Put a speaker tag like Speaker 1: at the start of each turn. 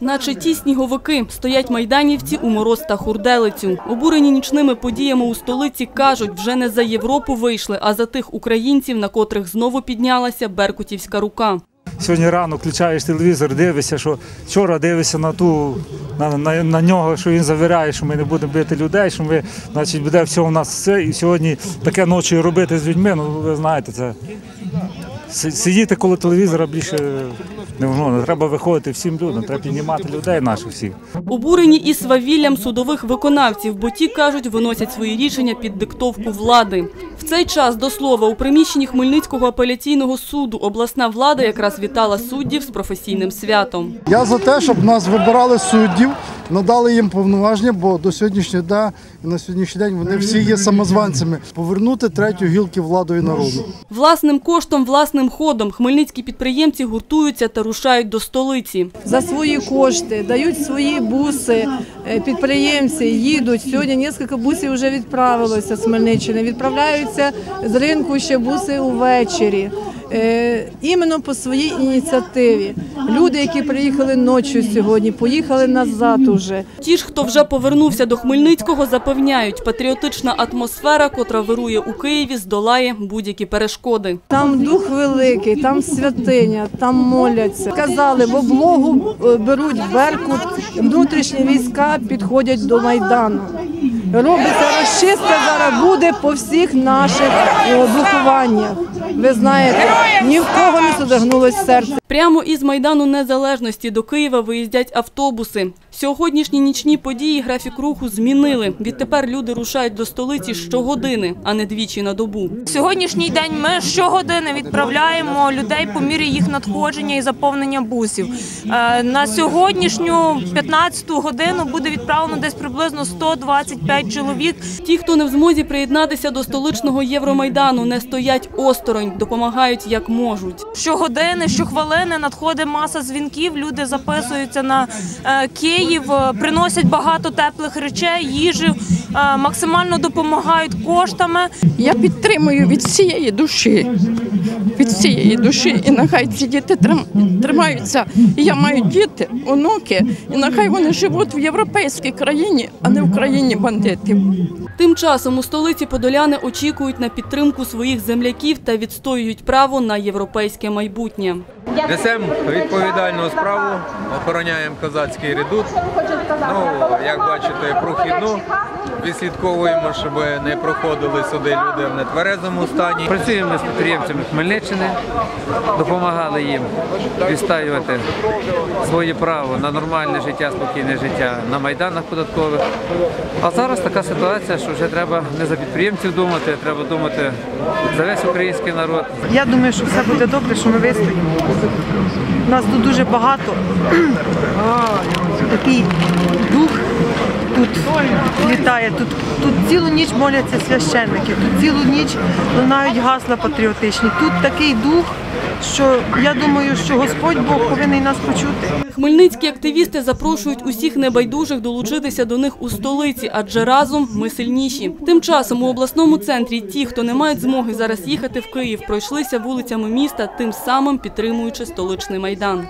Speaker 1: Наче ті сніговики стоять майданівці у мороз та хурделицю. Обурені нічними подіями у столиці кажуть, вже не за Європу вийшли, а за тих українців, на котрих знову піднялася беркутівська рука.
Speaker 2: Сьогодні рано включаєш телевізор, дивишся, що вчора дивишся на ту на, на, на нього, що він завіряє, що ми не будемо бити людей, що ми, значить, буде все у нас все. І сьогодні таке ночі робити з людьми. Ну ви знаєте, це сидіти коло телевізора більше не можна. Треба виходити всім людям, треба піднімати людей наших всіх.
Speaker 1: Обурені і свавіллям судових виконавців, бо ті, кажуть, виносять свої рішення під диктовку влади. В цей час, до слова, у приміщенні Хмельницького апеляційного суду обласна влада якраз вітала суддів з професійним святом.
Speaker 3: Я за те, щоб нас вибирали суддів, надали їм повноваження, бо до сьогоднішнього дня і на сьогоднішній день вони всі є самозванцями. Повернути третю гілки владою народу.
Speaker 1: Власним коштом, власним ходом хмельницькі підприємці гуртуються та рушають до столиці.
Speaker 4: за свої кошти, дають свої буси, е, підприємці їдуть. Сьогодні кілька бусів вже відправилося з Хмельниччини. Відправляються з ринку ще буси увечері. Е, Іменно по своїй ініціативі. Люди, які приїхали ночі сьогодні, поїхали назад уже.
Speaker 1: Ті ж, хто вже повернувся до Хмельницького, запевняють, патріотична атмосфера, котра вирує у Києві, здолає будь-які перешкоди.
Speaker 4: Там дух великий, там святиня, там моляться. Казали, в облогу е, беруть Беркут, внутрішні війська підходять до Майдану. Робиться розчистка зараз буде по всіх наших е, блокуваннях. Ви знаєте, ні в кого не задогнулось серце.
Speaker 1: Прямо із Майдану Незалежності до Києва виїздять автобуси. Сьогоднішні нічні події графік руху змінили. Відтепер люди рушають до столиці щогодини, а не двічі на добу.
Speaker 5: Сьогоднішній день ми щогодини відправляємо людей по мірі їх надходження і заповнення бусів. Е, На сьогоднішню 15-ту годину буде відправлено десь приблизно 125 чоловік.
Speaker 1: Ті, хто не в змозі приєднатися до столичного Євромайдану, не стоять осторонь, допомагають як можуть.
Speaker 5: Щогодини, щохвилини надходить маса дзвінків. Люди записуються на е, Київ, е, приносять багато теплих речей, їжі, максимально допомагають коштами.
Speaker 6: Я підтримую від всієї душі, від всієї душі, і нехай ці діти тримаються. І я маю діти, онуки, і нехай вони живуть в європейській країні, а не в країні бандитів.
Speaker 1: Тим часом у столиці подоляни очікують на підтримку своїх земляків та відстоюють право на європейське майбутнє.
Speaker 7: Несемо відповідальну справу, охороняємо козацький редут. Ну, як бачите, прохідну. Відслідковуємо, щоб не проходили сюди люди в нетверезому стані.
Speaker 8: Працюємо з підприємцями Хмельниччини, допомагали їм відстоювати своє право на нормальне життя, спокійне життя на майданах податкових. А зараз така ситуація, що вже треба не за підприємців думати, а треба думати за весь український народ.
Speaker 9: Я думаю, що все буде добре, що ми вистоїмо. Нас тут дуже багато. Такий дух тут літає. Тут, тут цілу ніч моляться священники, тут цілу ніч лунають гасла патріотичні. Тут такий дух, що я думаю, що Господь Бог повинен нас почути.
Speaker 1: Хмельницькі активісти запрошують усіх небайдужих долучитися до них у столиці, адже разом ми сильніші. Тим часом у обласному центрі ті, хто не мають змоги зараз їхати в Київ, пройшлися вулицями міста, тим самим підтримуючи столичний майдан.